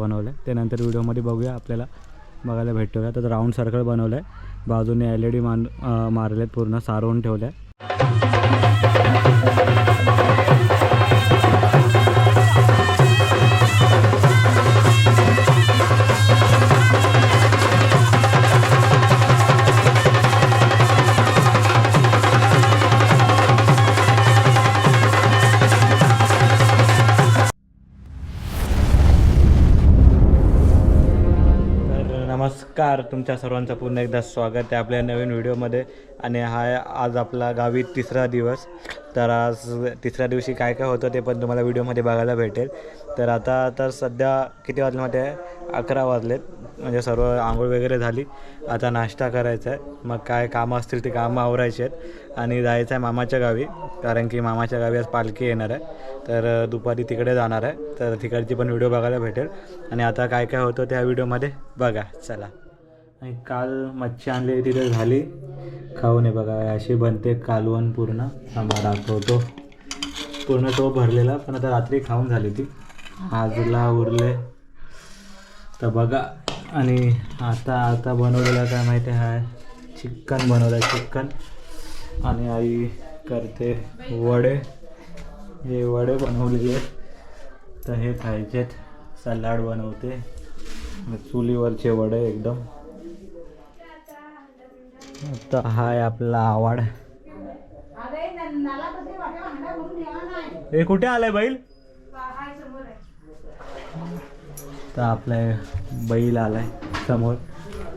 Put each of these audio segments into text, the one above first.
बनवलं आहे ते नंतर व्हिडिओमध्ये बघूया आपल्याला बघायला भेटतो का तर राऊंड सर्कल बनवलं आहे बाजूने एल ई डी मान मारलेत पूर्ण सारवून ठेवलं आहे नमस्कार तुमच्या सर्वांचं पुन्हा एकदा स्वागत आहे आपल्या नवीन व्हिडिओमध्ये. आणि हा आज आपला गावी तिसरा दिवस. तर आज तिसऱ्या दिवशी काय काय होतं ते पण तुम्हाला व्हिडिओमध्ये बघायला भेटेल. तर आता तर सध्या किती वाजले माहिती आहे? अकरा वाजलेत. म्हणजे सर्व आंघोळ वगैरे झाली. आता नाश्ता करायचा आहे. मग काय कामं असतील ते कामं आवरायची आहेत. आणि जायचं आहे मामाच्या गावी. कारण की मामाच्या गावी आज पालखी येणार आहे. तर दुपारी तिकडे जाणार आहे. तर तिकडची पण व्हिडिओ बघायला भेटेल. आणि आता काय काय होतं त्या व्हिडिओमध्ये बघा. चला. आणि काल मच्छी आणली तिथे झाली. खाऊ नये बघा अशी बनते कालवण पूर्ण. थांबा दाखवतो. पूर्ण तो भरलेला पण आता रात्री खाऊन झाली ती. आजला उरले. तर बघा आणि आता आता बनवलेला काय माहिती आहे? चिकन बनवलं आहे चिकन. आणि आई करते वडे. हे वडे बनवलेले तर हे खायचेत. सलाड बनवते. चुलीवरचे वडे एकदम. आता हा आहे आपला आवाड. हे कुठे आलाय बैल? तर आपला बैल आलाय समोर.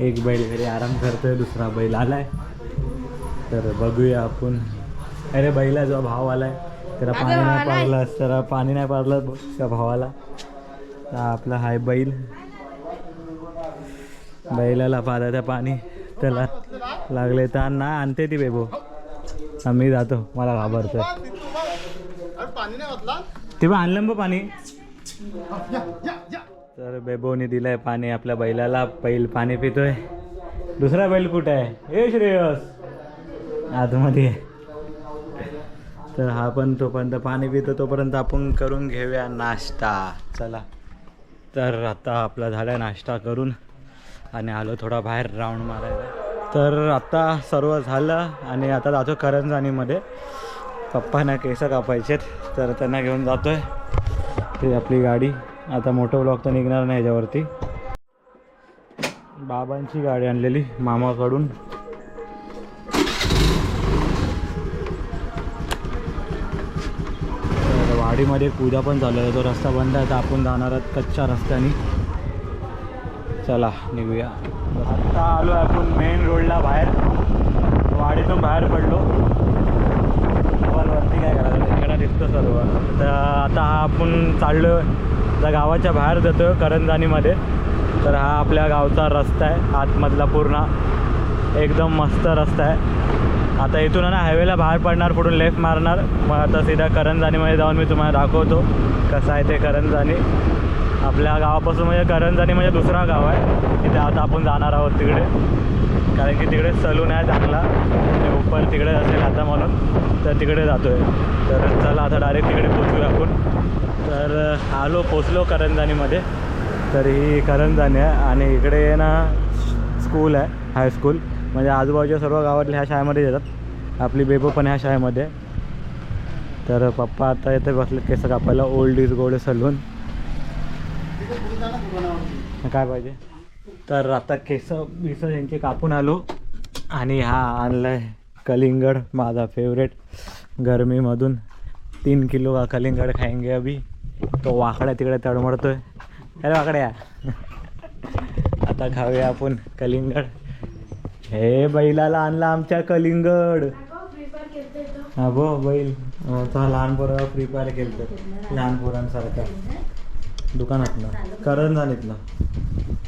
एक बैल घरी आराम करतोय दुसरा बैल आलाय. तर बघूया आपण. अरे बैला जो भाव आलाय. त्याला पाणी नाही पाजलं त्याला पाणी नाही बघ त्या भावाला. तर आपला हाय बैल. बैलाला पाजायचं पाणी. त्याला लागले तर ना आणते ती बेबो. आम्ही जातो. मला घाबरतोय. ते पण आणलं मग पाणी. तर बेबोनी दिलंय पाणी आपल्या बैलाला. बैल पाणी पितोय. दुसरा बैल कुठे आहे? ए श्रेयस. आतमध्ये. तर हा पण तोपर्यंत पाणी पितो. तोपर्यंत आपण करून घेऊया नाश्ता. चला. तर आता आपला झाला नाश्ता करून. आणि आलो थोडा बाहेर राऊंड मारायला. तर आता सर्व झालं आणि आता जातो करंजानीमध्ये. पप्पांना केस कापायचेत तर त्यांना घेऊन जातो आहे ते आपली गाडी. आता मोठं ब्लॉक तर निघणार नाही याच्यावरती. बाबांची गाडी आणलेली मामाकडून. वाडीमध्ये पूजा पण चालू आहे. तो रस्ता बंद आहे तर आपण जाणार आहोत कच्च्या रस्त्याने. चला निघूया. आत्ता आलो आहे आपण मेन रोडला बाहेर. वाडीतून बाहेर पडलो. वरती काय करायचं? तिकडे दिसतो सर्व. तर आता हा आपण चाललो आता गावाच्या बाहेर जातो करंजानीमध्ये. तर हा आपल्या गावचा रस्ता आहे आतमधला पूर्ण. एकदम मस्त रस्ता आहे. आता इथून आहे ना हायवेला बाहेर पडणार पुढून लेफ्ट मारणार. मग आता सीधा करंजानीमध्ये जाऊन मी तुम्हाला दाखवतो. कसं आहे ते करंजानी. आपल्या गावापासून म्हणजे करंजानी म्हणजे दुसरा गाव आहे. तिथे आता आपण जाणार आहोत तिकडे. कारण की तिकडे सलून आहे चांगला. ते उपर तिकडे असेल आता म्हणून. तर तिकडे जातो आहे तर चला आता डायरेक्ट तिकडे पोचू आपण. तर आलो पोचलो करंजानीमध्ये. तर ही करंजाणी आहे आणि इकडे ना स्कूल आहे हायस्कूल म्हणजे आजूबाजूच्या सर्व गावातले ह्या शाळेमध्ये येतात. आपली बेबो पण ह्या शाळेमध्ये. तर पप्पा आता येते बसले केस कापायला. ओल्ड इज गोल्ड सलून काय पाहिजे? तर आता केस बिस यांचे कापून आलो आणि हा आणलाय कलिंगड माझा फेवरेट गरमीमधून तीन किलो का कलिंगड खायंगे अभी. तो वाकड्या तिकडे तडमडतोय. अरे वाकड्या. आता खाऊया आपण कलिंगड. हे बैलाला आणला आमच्या कलिंगड. हा बो बैल. तो लहान पोरा फ्री फायर खेळतो लहान पोरांसारखा. दुकानातनं. करंजानीतनं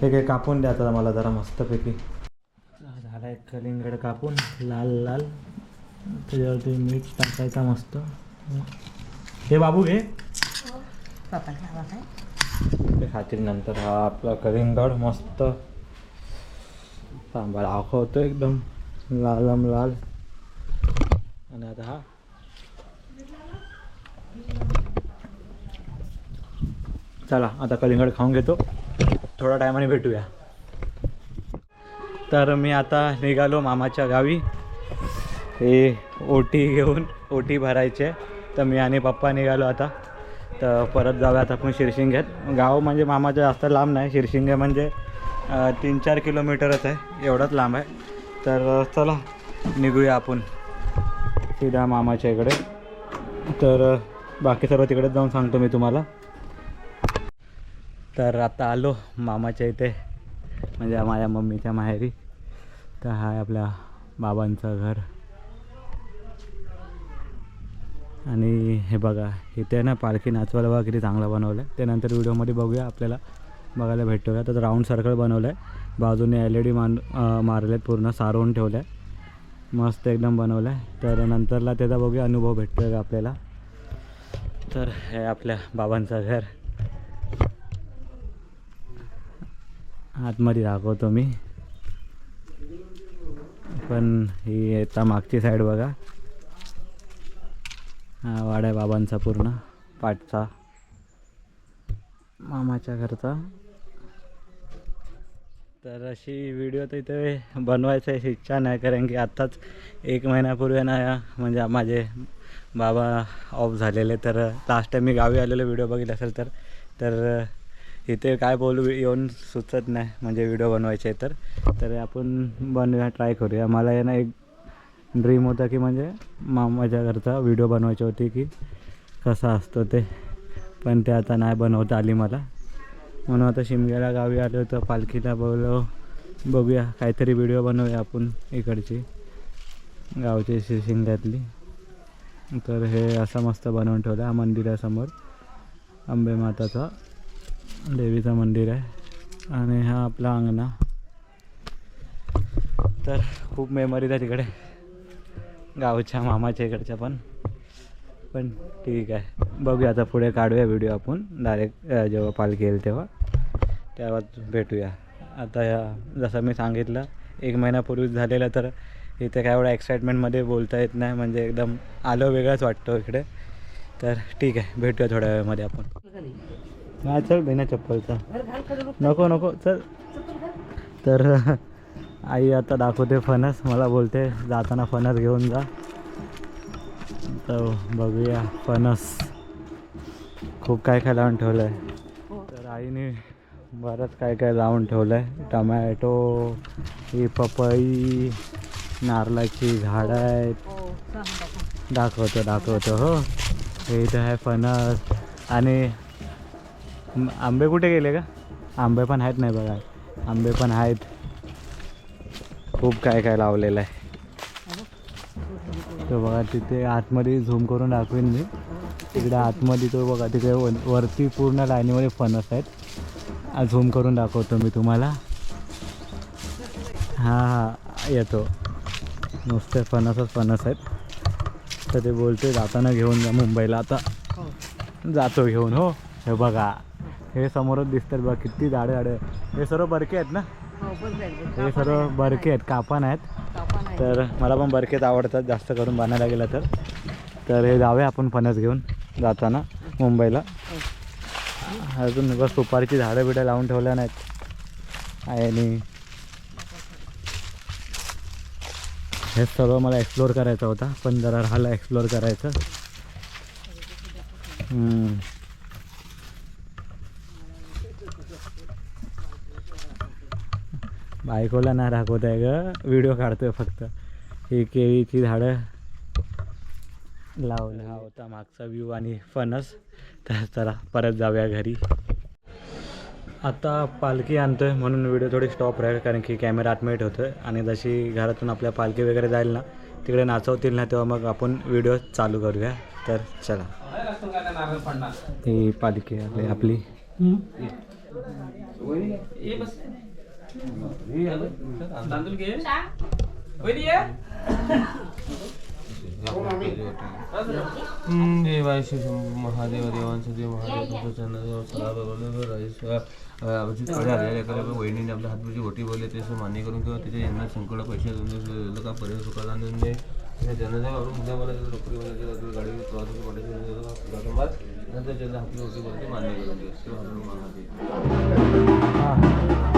हे काय कापून द्या आता मला जरा मस्तपैकी. झाला एक कलिंगड कापून लाल लाल. त्याच्यावरती मीठ टाकायचा मस्त. हे बाबू घे. ते खातील नंतर हा आपला कलिंगड मस्त. तांबा दाखवतो एकदम. लालम लाल. आणि आता हा चला आता कलिंगड खाऊन घेतो. थोड्या टायमाने भेटूया. तर मी आता निघालो मामाच्या गावी. हे ओटी घेऊन ओटी भरायचे. तर मी आणि पप्पा निघालो आता. तर परत जाऊयात आपण शिरशिंग्यात गाव म्हणजे मामाचं जास्त लांब नाही. शिरशिंगे म्हणजे तीन चार किलोमीटरच आहे. एवढंच लांब आहे. तर चला निघूया आपण. सीधा मामाच्या इकडे. तर बाकी सर्व तिकडेच जाऊन सांगतो मी तुम्हाला. तर आता आलो मामाच्या इथे म्हणजे माझ्या मम्मीच्या माहेरी. तर हा आहे आपल्या बाबांचं घर. आणि हे बघा इथे ना पालखी नाचवायला बघा किती चांगलं बनवलं आहे. ते नंतर व्हिडिओमध्ये बघूया आपल्याला बघायला भेटतो का तर राऊंड सर्कल बनवलं आहे. बाजूने एल ई डी मान मारले मारलेत पूर्ण सारवून ठेवलं आहे. मस्त एकदम बनवलं आहे. तर नंतरला त्याचा बघूया अनुभव भेटतो का आपल्याला. तर हे आपल्या बाबांचं घर. आतमध्ये दाखवतो मी. पण ही येता मागची साईड बघा. हा वाडा आहे बाबांचा पूर्ण पाठचा. मामाच्या घरचा. तर अशी व्हिडिओ तर इथे बनवायची अशी इच्छा नाही कारण की आत्ताच एक महिन्यापूर्वी ना म्हणजे माझे बाबा ऑफ झालेले. तर लास्ट टाईम मी गावी आलेलो व्हिडिओ बघितला असेल तर. तर इथे काय बोलू येऊन सुचत नाही म्हणजे व्हिडिओ बनवायचे तर. तर आपण बनवूया ट्राय करूया. मला आहे ना एक ड्रीम होता की म्हणजे मामाच्या घरचा व्हिडिओ बनवायची होती की कसा असतो ते. पण ते आता नाही बनवता आली मला. म्हणून आता शिमग्याला गावी आलो तर पालखीला बोललो बघूया काहीतरी व्हिडिओ बनवूया आपण इकडची गावची शिशिंग्यातली तर हे असं मस्त बनवून ठेवलं मंदिरासमोर अंबे माताचा. देवीचं मंदिर आहे. आणि हा आपला अंगणा. तर खूप मेमरीज आहे तिकडे गावच्या मामाच्या इकडच्या पण. पण ठीक आहे. बघूया आता पुढे काढूया व्हिडिओ आपण. डायरेक्ट जेव्हा पालखी येईल तेव्हा. तेव्हा भेटूया. आता या जसं मी सांगितलं एक महिन्यापूर्वीच झालेलं तर इथे काय एवढं एक्साइटमेंटमध्ये बोलता येत नाही. म्हणजे एकदम आलं वेगळंच वाटतो इकडे. तर ठीक आहे. भेटूया थोड्या वेळामध्ये आपण. नाही चल बिना चप्पलचा नको. नको चल. तर आई आता दाखवते फणस. मला बोलते जाताना फणस घेऊन जा. तर बघूया फणस. खूप काय काय लावून ठेवलं आहे तर आईने बरंच काय काय लावून ठेवलं आहे टमॅटो ही पपई नारळाची झाडं आहेत. दाखवतो दाखवतो हो. हे इथं आहे फणस. आणि आंबे कुठे गेले का? आंबे पण आहेत नाही बघा. आंबे पण आहेत. खूप काय काय लावलेलं आहे. तो बघा तिथे आतमध्ये झूम करून दाखवेन मी. तिकडे आतमध्ये तो बघा तिथे वरती पूर्ण लाईनीमध्ये फणस आहेत. झूम करून दाखवतो मी तुम्हाला. हां हां येतो. नुसते फणसच फणस आहेत. तर ते बोलते जाताना घेऊन जा मुंबईला आता. जातो घेऊन हो. हे बघा. हे समोरच दिसतात बघा किती झाडे झाडे. हे सर्व बरके आहेत ना? हे सर्व बरके आहेत कापण आहेत. तर मला पण बरकेच आवडतात जास्त करून बनायला गेलं तर. तर हे जाऊया आपण फणस घेऊन जाताना मुंबईला. अजून बस सुपारीची झाडं बिडं लावून ठेवल्या नाहीत. आणि हे सगळं मला एक्सप्लोअर करायचं होता पण जरा राहिलं एक्सप्लोअर करायचं. बायकोला नाही दाखवत आहे ग. व्हिडिओ काढतोय फक्त. ही केळीची झाडं लावलं. हा होता मागचा व्ह्यू आणि फणस. तर चला परत जाऊया घरी. आता पालखी आणतोय म्हणून व्हिडिओ थोडी स्टॉप राहील कारण की कॅमेरा आतमेट आहे आणि जशी घरातून आपल्या पालखी वगैरे जाईल ना तिकडे नाचवतील ना तेव्हा मग आपण व्हिडिओ चालू करूया. तर चला. ही पालखी आहे आपली. देवायश महादेव देवांचं देव महादेव चंद्रदेव सदा बरोबर राजेश्वर एका वहिनीने आपल्या हातभरची ओटी बोलले ते मान्य करून किंवा त्याच्या यांना संकट पैसे देऊन का पर्याय सुखाला आणून दे जनदेव उद्या मला नोकरी गाडी प्रवास नंतर ज्यांना हातची ओटी बोलते मान्य करून दे महादेव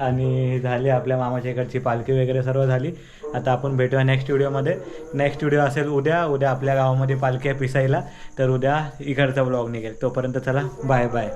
आणि झाली आपल्या मामाच्या इकडची पालखी वगैरे सर्व झाली. आता आपण भेटूया नेक्स्ट व्हिडिओमध्ये नेक्स्ट व्हिडिओ असेल उद्या उद्या आपल्या गावामध्ये पालखी आहे पिसाईला. तर उद्या इकडचा ब्लॉग निघेल. तोपर्यंत चला बाय बाय